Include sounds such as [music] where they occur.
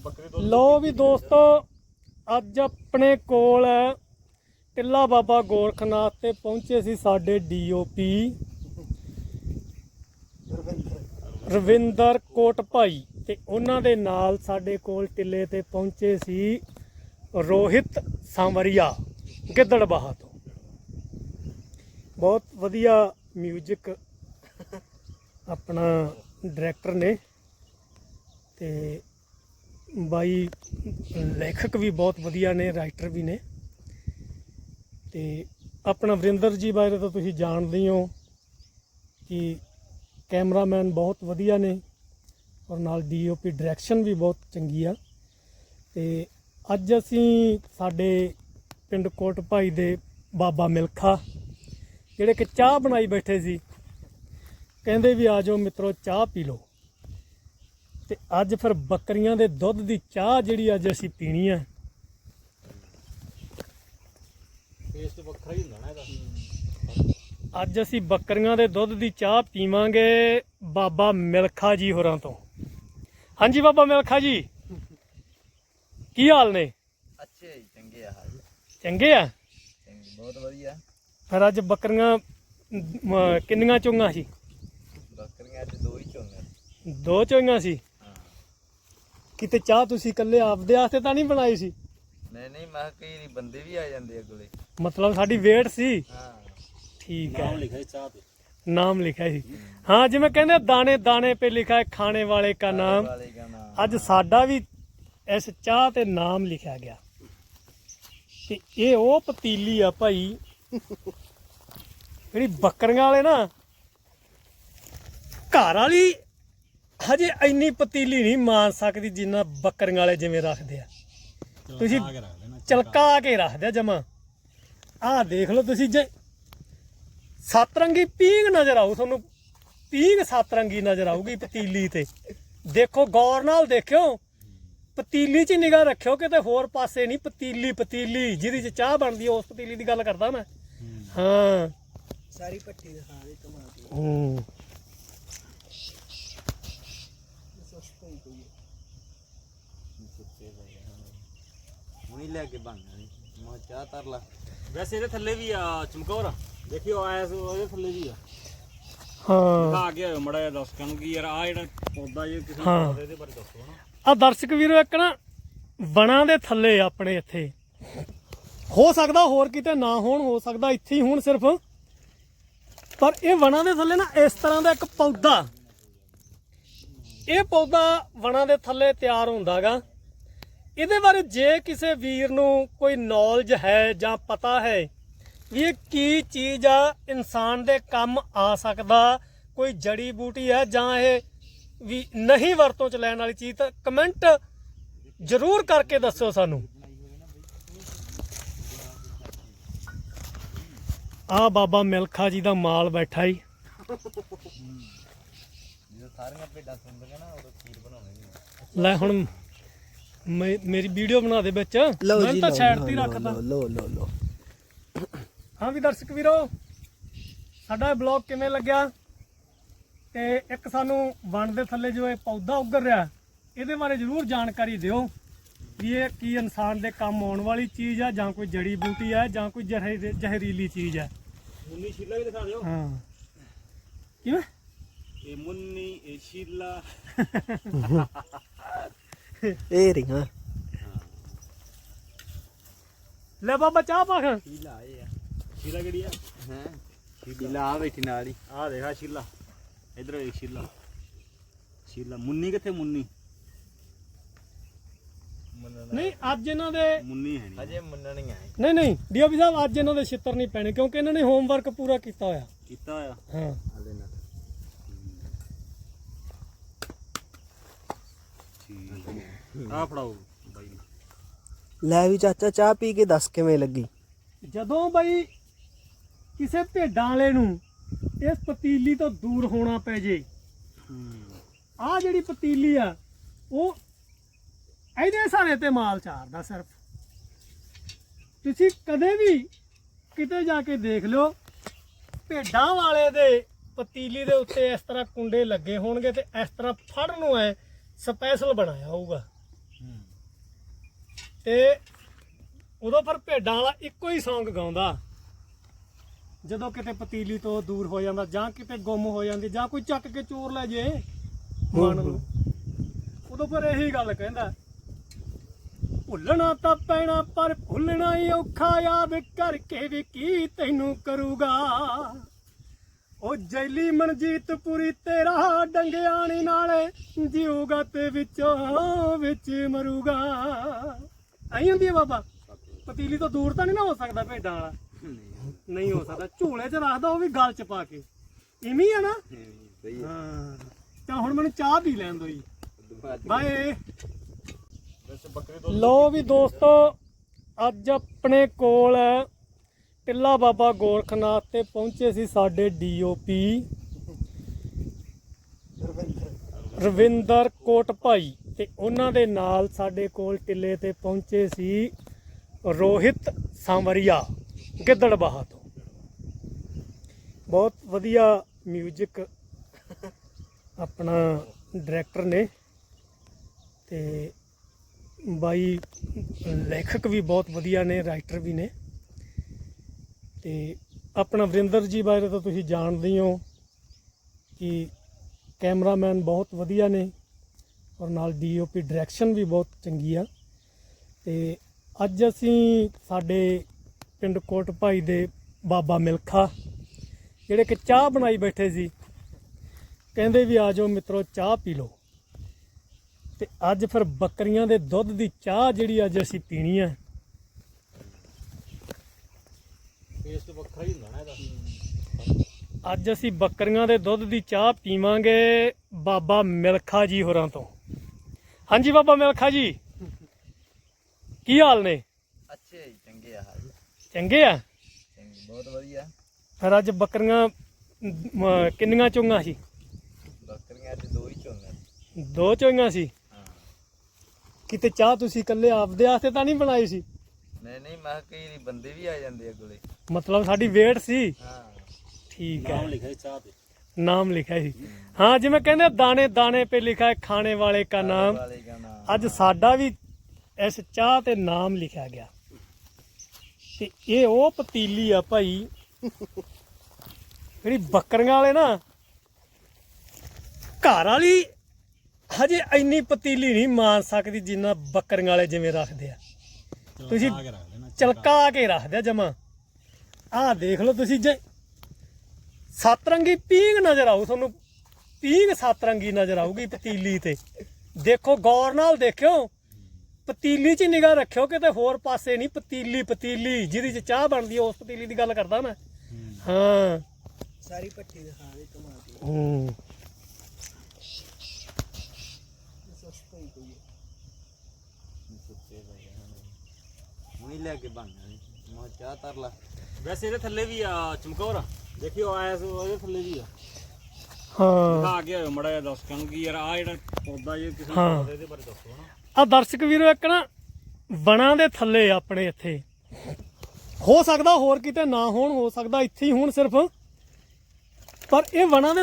ਬੱਕਰੀ ਤੋਂ ਲੋ ਵੀ ਦੋਸਤੋ ਅੱਜ ਆਪਣੇ ਕੋਲ ਟਿੱਲਾ ਬਾਬਾ ਗੋਰਖਨਾਥ ਤੇ ਪਹੁੰਚੇ ਸੀ ਸਾਡੇ ਡੀਓਪੀ ਰਵਿੰਦਰ। ਕੋਟ ਭਾਈ ਤੇ ਉਹਨਾਂ ਦੇ ਨਾਲ ਸਾਡੇ ਕੋਲ ਟਿੱਲੇ ਤੇ ਪਹੁੰਚੇ ਸੀ ਰੋਹਿਤ ਸਾਂਵਰੀਆ ਗਿੱਦੜਬਾਹਾ ਤੋਂ। ਬਹੁਤ ਵਧੀਆ 뮤직 ਆਪਣਾ ਡਾਇਰੈਕਟਰ ਨੇ ਤੇ ਬਾਈ, ਲੇਖਕ ਵੀ ਬਹੁਤ ਵਧੀਆ ਨੇ ਰਾਈਟਰ ਵੀ ਨੇ। ਤੇ ਆਪਣਾ ਵਰਿੰਦਰ ਜੀ ਬਾਰੇ ਤਾਂ ਤੁਸੀਂ ਜਾਣਦੇ ਹੀ ਹੋ ਕਿ ਕੈਮਰਾਮੈਨ ਬਹੁਤ ਵਧੀਆ ਨੇ ਔਰ ਨਾਲ ਡੀਓਪੀ ਡਾਇਰੈਕਸ਼ਨ ਵੀ ਬਹੁਤ ਚੰਗੀ ਆ। ਤੇ ਅੱਜ ਅਸੀਂ ਸਾਡੇ ਪਿੰਡ ਕੋਟ ਭਾਈ ਦੇ ਬਾਬਾ ਮਿਲਖਾ, ਜਿਹੜੇ ਕਿ ਚਾਹ ਬਣਾਈ ਬੈਠੇ ਸੀ, ਕਹਿੰਦੇ ਵੀ ਆ ਜਾਓ ਮਿੱਤਰੋ ਚਾਹ ਪੀ ਲਓ। ਤੇ ਅੱਜ ਫਿਰ ਬੱਕਰੀਆਂ ਦੇ ਦੁੱਧ ਦੀ ਚਾਹ ਜਿਹੜੀ ਅੱਜ ਅਸੀਂ ਪੀਣੀ ਆ। ਟੇਸਟ ਵੱਖਰਾ ਹੀ ਹੁੰਦਾ ਨਾ ਇਹਦਾ। ਅੱਜ ਅਸੀਂ ਬੱਕਰੀਆਂ ਦੇ ਦੁੱਧ ਦੀ ਚਾਹ ਪੀਵਾਂਗੇ ਬਾਬਾ ਮਿਲਖਾ ਜੀ ਹੋਰਾਂ ਤੋਂ। ਹਾਂਜੀ ਬਾਬਾ ਮਿਲਖਾ ਜੀ ਕੀ ਹਾਲ ਨੇ? ਅੱਛੇ ਜੀ ਚੰਗੇ ਆ ਹਾਲ। ਚੰਗੇ ਆ? ਬਹੁਤ ਵਧੀਆ। ਫਿਰ ਅੱਜ ਬੱਕਰੀਆਂ ਕਿੰਨੀਆਂ ਚੋਂਗਾਂ ਸੀ? ਬੱਕਰੀਆਂ ਅੱਜ ਦੋ ਹੀ ਚੋਂਗੇ। ਦੋ ਚੋਂਗਾਂ ਸੀ? ਕਿਤੇ ਚਾਹ ਤੁਸੀਂ ਇਕੱਲੇ ਆਪਦੇ ਵਾਸਤੇ ਤਾਂ ਨਹੀਂ ਬਣਾਈ ਸੀ? ਨਹੀਂ ਨਹੀਂ ਮੈਂ ਕਈ ਵਾਰੀ ਬੰਦੇ ਵੀ ਆ ਜਾਂਦੇ ਆ ਮਤਲਬ ਸਾਡੀ ਵੇਟ ਸੀ। ਹਾਂ। ਠੀਕ ਹੈ। ਨਾਮ ਲਿਖਿਆ ਚਾਹ ਤੇ। ਨਾਮ ਲਿਖਿਆ ਸੀ। ਹਾਂ ਜਿਵੇਂ ਕਹਿੰਦੇ ਦਾਣੇ ਦਾਣੇ 'ਤੇ ਲਿਖਾ ਹੈ ਖਾਣੇ ਵਾਲੇ ਕਾ ਦਾ ਨਾਮ। ਅੱਜ ਸਾਡਾ ਵੀ ਇਸ ਚਾਹ ਤੇ ਨਾਮ ਲਿਖਿਆ ਗਿਆ। ਤੇ ਇਹ ਉਹ ਪਤੀਲੀ ਆ ਭਾਈ। ਜਿਹੜੀ ਬੱਕਰੀਆਂ ਵਾਲੇ ਨਾ ਘਰ ਵਾਲੀ ਹਜੇ ਇੰਨੀ ਪਤੀਲੀ ਨਹੀਂ ਮਾਰ ਸਕਦੀ ਜਿੰਨਾ ਬੱਕਰੀਆਂ ਵਾਲੇ ਜਿਵੇਂ ਰੱਖਦੇ ਆ। ਤੁਸੀਂ ਚਲਕਾ ਕੇ ਰੱਖਦੇ ਆ ਜਮਾ। ਆਹ ਦੇਖ ਲਓ ਤੁਸੀਂ ਜੇ ਸਤਰੰਗੀ ਪੀਂਗ ਨਜ਼ਰ ਆਊ ਤੁਹਾਨੂੰ ਪੀਂਗ ਸਤਰੰਗੀ ਨਜ਼ਰ ਆਊਗੀ ਪਤੀਲੀ ਤੇ। ਦੇਖੋ ਗੌਰ ਨਾਲ ਦੇਖਿਓ ਪਤੀਲੀ 'ਚ ਨਿਗਾਹ ਰੱਖਿਓ ਕਿਤੇ ਹੋਰ ਪਾਸੇ ਨਹੀਂ ਪਤੀਲੀ ਪਤੀਲੀ ਜਿਹਦੀ 'ਚ ਚਾਹ ਬਣਦੀ ਉਸ ਪਤੀਲੀ ਦੀ ਗੱਲ ਕਰਦਾ ਮੈਂ। ਹਾਂ। ਸਾਰੀ ਪੱਟੀ ਦਿਖਾ ਦੇ ਕਮਾਲ ਦੀ। ਹੂੰ ਸਸਤਾ ਹੀ ਕੋਈ ਹੁਣੀ ਲੈ ਕੇ ਬੰਨਾ ਨਹੀਂ ਮੈਂ ਚਾਹ ਤਰ ਲਾ। ਵੈਸੇ ਇਹਦੇ ਥੱਲੇ ਵੀ ਆ ਚਮਕੌਰ ਦੇਖਿਓ ਆਇਆ ਸੀ ਉਹਦੇ ਥੱਲੇ ਵੀ ਆ। ਹਾਂ। ਆ ਗਿਆ ਮੜਾ ਜਿਹਾ ਦੱਸ ਕਣ ਕੀ ਯਾਰ ਆ ਜਿਹੜਾ ਪੌਦਾ ਜੇ ਕਿਸੇ ਨੂੰ ਹਾਂ। ਇਹਦੇ ਬਾਰੇ ਦੱਸੋ ਨਾ। ਆ ਦਰਸ਼ਕ ਵੀਰੋ ਇੱਕ ਨਾ ਵਣਾਂ ਦੇ ਥੱਲੇ ਆਪਣੇ ਇੱਥੇ। ਹੋ ਸਕਦਾ ਹੋਰ ਕਿਤੇ ਨਾ ਹੋਣ ਹੋ ਸਕਦਾ ਇੱਥੇ ਹੀ ਹੋਣ ਸਿਰਫ। ਪਰ ਇਹ ਵਣਾਂ ਦੇ ਥੱਲੇ ਨਾ ਇਸ ਤਰ੍ਹਾਂ ਦਾ ਇੱਕ ਪੌਦਾ। ਇਹ ਪੌਦਾ ਵਣਾਂ ਦੇ ਥੱਲੇ ਤਿਆਰ ਹੁੰਦਾਗਾ। ਇਹਦੇ ਬਾਰੇ ਜੇ ਕਿਸੇ ਵੀਰ ਨੂੰ ਕੋਈ ਨੌਲੇਜ ਹੈ ਜਾਂ ਪਤਾ ਹੈ ਵੀ ਇਹ ਕੀ ਚੀਜ਼ ਆ ਇਨਸਾਨ ਦੇ ਕੰਮ ਆ ਸਕਦਾ ਕੋਈ ਜੜੀ ਬੂਟੀ ਹੈ ਜਾਂ ਇਹ ਵੀ ਨਹੀਂ ਵਰਤੋਂ ਚ ਲੈਣ ਵਾਲੀ ਚੀਜ਼ ਤਾਂ ਕਮੈਂਟ ਜ਼ਰੂਰ ਕਰਕੇ ਦੱਸਿਓ ਸਾਨੂੰ। ਆ ਬਾਬਾ ਮਿਲਖਾ ਜੀ ਦਾ ਮਾਲ ਬੈਠਾ ਹੀ ਜਦੋਂ ਸਾਰੀਆਂ ਭੇਡਾਂ ਸੁਣਦੀਆਂ ਨਾ ਉਦੋਂ ਖੀਰ ਬਣਾਉਣੀ ਨਹੀਂ ਲੈ ਹੁਣ ਮੇ- ਮੇਰੀ ਵੀਡੀਓ ਬਣਾ ਦੇ ਵਿੱਚ। ਮੈਂ ਤਾਂ ਸਾਈਡ ਤੇ ਹੀ ਰੱਖਦਾ ਲੋ ਲੋ ਲੋ ਹਾਂ ਵੀ ਦਰਸ਼ਕ ਵੀਰੋ ਸਾਡਾ ਬਲੌਗ ਕਿਵੇਂ ਲੱਗਿਆ? ਤੇ ਇੱਕ ਸਾਨੂੰ ਵਣ ਦੇ ਥੱਲੇ ਜੋ ਇਹ ਪੌਦਾ ਉੱਗਰ ਰਿਹਾ ਇਹਦੇ ਬਾਰੇ ਜ਼ਰੂਰ ਜਾਣਕਾਰੀ ਦਿਓ ਵੀ ਇਹ ਕੀ ਇਨਸਾਨ ਦੇ ਕੰਮ ਆਉਣ ਵਾਲੀ ਚੀਜ਼ ਆ ਜਾਂ ਕੋਈ ਜੜੀ ਬੂਟੀ ਹੈ ਜਾਂ ਕੋਈ ਜ਼ਹਿਰੀ- ਜ਼ਹਿਰੀਲੀ ਚੀਜ਼ ਹੈ ਮੁੰਨੀ ਸ਼ੀਲਾ ਵੀ ਦਿਖਾ ਦਿਓ। ਹਾਂ। ਕਿਵੇਂ? ਇਹ ਮੁੰਨੀ ਇਹ ਸ਼ੀਲਾ। [laughs] [laughs] ਇਹ ਰਿੰਗਾ ਲੈ ਬਾਬਾ ਚਾਹ ਪਾ ਖਾਂ ਸ਼ੀਲਾ ਆਏ ਆ। ਸ਼ੀਲਾ ਕਿਹੜੀ ਆ? ਹੈ? ਸ਼ੀਲਾ। ਆ ਬੈਠੀ ਨਾਲ ਹੀ। ਆ ਦੇਖਾ ਸ਼ੀਲਾ। ਇਧਰ ਇਹ ਸ਼ੀਲਾ। ਸ਼ੀਲਾ। ਮੁੰਨੀ ਕਿੱਥੇ ਮੁੰਨੀ? ਮੰਨਣਾ ਨਹੀਂ ਅੱਜ ਇਹਨਾਂ ਦੇ ਮੁੰਨੀ ਹੈ ਨਹੀਂ ਨਹੀਂ ਨਹੀਂ ਡੀਓਪੀ ਸਾਹਿਬ ਅੱਜ ਇਹਨਾਂ ਦੇ ਛਿੱਤਰ ਨਹੀਂ ਪੈਣੇ ਕਿਉਂਕਿ ਇਹਨਾਂ ਨੇ ਹੋਮਵਰਕ ਪੂਰਾ ਕੀਤਾ ਹੋਇਆ। ਕੀਤਾ ਹੋਇਆ? ਹਾਂ ਹਲੇ ਨਾ ਠੀਕ ਆ ਫੜਾਓ ਬਾਈ ਨੂੰ। ਲੈ ਵੀ ਚਾਚਾ ਚਾਹ ਪੀ ਕੇ ਦੱਸ ਕਿਵੇਂ ਲੱਗੀ? ਜਦੋਂ ਬਈ ਕਿਸੇ ਭੇਡਾਂ ਵਾਲੇ ਨੂੰ ਇਸ ਪਤੀਲੀ ਤੋਂ ਦੂਰ ਹੋਣਾ ਪੈ ਜੇ ਆ ਜਿਹੜੀ ਪਤੀਲੀ ਆ ਉਹ ਇਹਦੇ ਸਾਰੇ ਤੇ ਮਾਲ ਚਾਰਦਾ ਸਿਰਫ। ਤੁਸੀਂ ਕਦੇ ਵੀ ਕਿਤੇ ਜਾ ਕੇ ਦੇਖ ਲਿਓ ਭੇਡਾਂ ਵਾਲੇ ਦੇ ਪਤੀਲੀ ਦੇ ਉੱਤੇ ਇਸ ਤਰ੍ਹਾਂ ਕੁੰਡੇ ਲੱਗੇ ਹੋਣਗੇ ਤੇ ਇਸ ਤਰ੍ਹਾਂ ਫੜਨ ਨੂੰ ਐ ਸਪੈਸ਼ਲ ਬਣਾਇਆ ਹੋਊਗਾ। ਤੇ ਉਦੋਂ ਪਰ ਭੇਡਾਂ ਵਾਲਾ ਇੱਕੋ ਹੀ Song ਗਾਉਂਦਾ। ਜਦੋਂ ਕਿਤੇ ਪਤੀਲੀ ਤੋਂ ਦੂਰ ਹੋ ਜਾਂਦਾ ਜਾਂ ਕਿਤੇ ਗੁੰਮ ਹੋ ਜਾਂਦੀ ਜਾਂ ਕੋਈ ਚੱਕ ਕੇ ਚੋਰ ਲੈ ਜੇ ਮਨ ਨੂੰ। ਉਦੋਂ ਪਰ ਇਹੀ ਗੱਲ ਕਹਿੰਦਾ ਭੁੱਲਣਾ ਤਾਂ ਪੈਣਾ ਪਰ ਭੁੱਲਣਾ ਹੀ ਔਖਾ ਯਾਦ ਕਰਕੇ ਵੀ ਕੀ ਤੈਨੂੰ ਕਰੂਗਾ? ਉਹ ਜੈਲੀ ਮਨਜੀਤ ਪੁਰੀ ਤੇਰਾ ਡੰਗਿਆਣੀ ਨਾਲੇ ਜਿਊਗਾ ਤੇ ਵਿੱਚੋਂ ਵਿੱਚ ਮਰੂਗਾ। ਆਈ ਹੁੰਦੀ ਹੈ ਬਾਬਾ? ਪਤੀਲੀ ਤੋਂ ਦੂਰ ਤਾਂ ਨਹੀਂ ਨਾ ਹੋ ਸਕਦਾ ਭੇਡਾਂ ਵਾਲਾ। ਨਹੀਂ ਹੋ ਸਕਦਾ। ਝੋਲੇ 'ਚ ਰੱਖਦਾ ਉਹ ਵੀ ਗਲ 'ਚ ਪਾ ਕੇ। ਇਵੇਂ ਹੀ ਆ ਨਾ? ਸਹੀ ਹਾਂ। ਤਾਂ ਹੁਣ ਮੈਨੂੰ ਚਾਹ ਪੀ ਲੈਣ ਦੋ ਜੀ। ਬਾਏ। ਵੈਸੇ ਬੱਕਰੀ ਤੋਂ ਲੋ ਵੀ ਦੋਸਤੋ ਅੱਜ ਆਪਣੇ ਕੋਲ ਟਿੱਲਾ ਬਾਬਾ ਗੋਰਖਨਾਥ ਤੇ ਪਹੁੰਚੇ ਸੀ ਸਾਡੇ ਡੀਓਪੀ ਰਵਿੰਦਰ ਕੋਟ ਭਾਈ ਤੇ ਉਹਨਾਂ ਦੇ ਨਾਲ ਸਾਡੇ ਕੋਲ ਟਿੱਲੇ ਤੇ ਪਹੁੰਚੇ ਸੀ ਰੋਹਿਤ ਸਾਂਵਰੀਆ, ਗਿੱਦੜਬਾਹਾ ਤੋਂ। ਬਹੁਤ ਵਧੀਆ 뮤직 ਆਪਣਾ ਡਾਇਰੈਕਟਰ ਨੇ ਤੇ ਬਾਈ ਲੇਖਕ ਵੀ ਬਹੁਤ ਵਧੀਆ ਨੇ ਰਾਈਟਰ ਵੀ ਨੇ। ਤੇ ਆਪਣਾ ਵਰਿੰਦਰ ਜੀ ਬਾਰੇ ਤਾਂ ਤੁਸੀਂ ਜਾਣਦੇ ਹੋ ਕਿ ਕੈਮਰਾਮੈਨ ਬਹੁਤ ਵਧੀਆ ਨੇ ਔਰ ਨਾਲ ਡੀਓਪੀ ਡਾਇਰੈਕਸ਼ਨ ਵੀ ਬਹੁਤ ਚੰਗੀ ਆ। ਤੇ ਅੱਜ ਅਸੀਂ ਸਾਡੇ ਪਿੰਡ ਕੋਟ ਭਾਈ ਦੇ ਬਾਬਾ ਮਿਲਖਾ, ਜਿਹੜੇ ਕਿ ਚਾਹ ਬਣਾਈ ਬੈਠੇ ਸੀ, ਕਹਿੰਦੇ ਵੀ ਆ ਜਾਓ ਮਿੱਤਰੋ ਚਾਹ ਪੀ ਲਓ। ਤੇ ਅੱਜ ਫਿਰ ਬੱਕਰੀਆਂ ਦੇ ਦੁੱਧ ਦੀ ਚਾਹ ਜਿਹੜੀ ਅੱਜ ਅਸੀਂ ਪੀਣੀ ਆ ਟੇਸਟ ਵੱਖਰਾ ਹੀ ਹੁੰਦਾ ਨਾ ਇਹਦਾ ਅੱਜ ਅਸੀਂ ਬੱਕਰੀਆਂ ਦੇ ਦੁੱਧ ਦੀ ਚਾਹ ਪੀਵਾਂਗੇ ਬਾਬਾ ਮਿਲਖਾ ਜੀ ਹੋਰਾਂ ਤੋਂ। ਹਾਂਜੀ ਬਾਬਾ ਮਿਲਖਾ ਜੀ। ਕੀ ਹਾਲ ਨੇ? ਅੱਛੇ ਜੀ ਚੰਗੇ ਆ ਹਾਲ। ਚੰਗੇ ਆ? ਬਹੁਤ ਵਧੀਆ। ਫਿਰ ਅੱਜ ਬੱਕਰੀਆਂ ਕਿੰਨੀਆਂ ਚੁੰਗਾਂ ਸੀ? ਬੱਕਰੀਆਂ ਅੱਜ ਦੋ ਹੀ ਚੋਂਗਾ ਦੋ ਚੁੰਗਾਂ ਸੀ? ਕਿਤੇ ਚਾਹ ਤੁਸੀਂ ਇਕੱਲੇ ਆਪਦੇ ਵਾਸਤੇ ਤਾਂ ਨਹੀਂ ਬਣਾਈ ਸੀ? ਨਹੀਂ ਨਹੀਂ ਮੈਂ ਕਈ ਵਾਰੀ ਬੰਦੇ ਵੀ ਆ ਜਾਂਦੇ ਆ ਮਤਲਬ ਸਾਡੀ ਵੇਟ ਸੀ। ਹਾਂ। ਠੀਕ ਹੈ। ਨਾਮ ਲਿਖਿਆ ਚਾਹ ਤੇ। ਨਾਮ ਲਿਖਿਆ ਸੀ। ਹਾਂ ਜਿਵੇਂ ਕਹਿੰਦੇ ਦਾਣੇ ਦਾਣੇ 'ਤੇ ਲਿਖਾ ਖਾਣੇ ਵਾਲੇ ਕਾ ਨਾਮ। ਅੱਜ ਸਾਡਾ ਵੀ ਇਸ ਚਾਹ ਤੇ ਨਾਮ ਲਿਖਿਆ ਗਿਆ। ਤੇ ਇਹ ਉਹ ਪਤੀਲੀ ਆ ਭਾਈ। ਜਿਹੜੀ ਬੱਕਰੀਆਂ ਵਾਲੇ ਨਾ ਘਰ ਵਾਲੀ ਹਜੇ ਇੰਨੀ ਪਤੀਲੀ ਨਹੀਂ ਮਾਰ ਸਕਦੀ ਜਿੰਨਾ ਬੱਕਰੀਆਂ ਵਾਲੇ ਜਿਵੇਂ ਰੱਖਦੇ ਆ। ਤੁਸੀਂ ਆ ਕੇ ਰੱਖ ਲੈਣਾ ਚਲਕਾ ਕੇ ਰੱਖਦੇ ਆ ਜਮਾ। ਆਹ ਦੇਖ ਲਓ ਤੁਸੀਂ ਜੇ ਸਤਰੰਗੀ ਪੀਂਗ ਨਜ਼ਰ ਆਊ ਤੁਹਾਨੂੰ ਪੀਂਗ ਸਤਰੰਗੀ ਨਜ਼ਰ ਆਊਗੀ ਪਤੀਲੀ ਤੇ। ਦੇਖੋ ਗੌਰ ਨਾਲ ਦੇਖਿਓ ਪਤੀਲੀ 'ਚ ਨਿਗਾਹ ਰੱਖਿਓ ਕਿਤੇ ਹੋਰ ਪਾਸੇ ਨਹੀਂ ਪਤੀਲੀ ਪਤੀਲੀ ਜਿਹਦੀ 'ਚ ਚਾਹ ਬਣਦੀ ਉਸ ਪਤੀਲੀ ਦੀ ਗੱਲ ਕਰਦਾ ਮੈਂ। ਹਾਂ। ਸਾਰੀ ਪੱਟੀ ਦਿਖਾ ਦੇ ਕਮਾਲ ਦੀ। ਹੂੰ। ਸਸਤਾ ਹੀ ਕੋਈ ਉਹੀ ਲੈ ਕੇ ਬੰਗਾ ਮੈਂ ਚਾਹ ਤਰ ਲਾ। ਵੈਸੇ ਇਹਦੇ ਥੱਲੇ ਵੀ ਆ ਚਮਕੌਰ ਦੇਖਿਓ ਆਇਆ ਸੀ ਉਹਦੇ ਥੱਲੇ ਵੀ ਆ। ਹਾਂ। ਆ ਗਿਆ ਮੜਾ ਜਿਹਾ ਦੱਸ ਕਹਿਣ ਕੀ ਯਾਰ ਆ ਜਿਹੜਾ ਪੌਦਾ ਜੇ ਕਿਸੇ ਨੂੰ। ਪਤਾ ਇਹਦੇ ਬਾਰੇ ਦੱਸੋ ਹਨਾ ਆ ਦਰਸ਼ਕ ਵੀਰੋ ਇੱਕ ਨਾ ਵਣਾਂ ਦੇ ਥੱਲੇ ਆਪਣੇ ਇੱਥੇ। ਹੋ ਸਕਦਾ ਹੋਰ ਕਿਤੇ ਨਾ ਹੋਣ ਹੋ ਸਕਦਾ ਇੱਥੇ ਹੀ ਹੋਣ ਸਿਰਫ। ਪਰ ਇਹ ਵਣਾਂ ਦੇ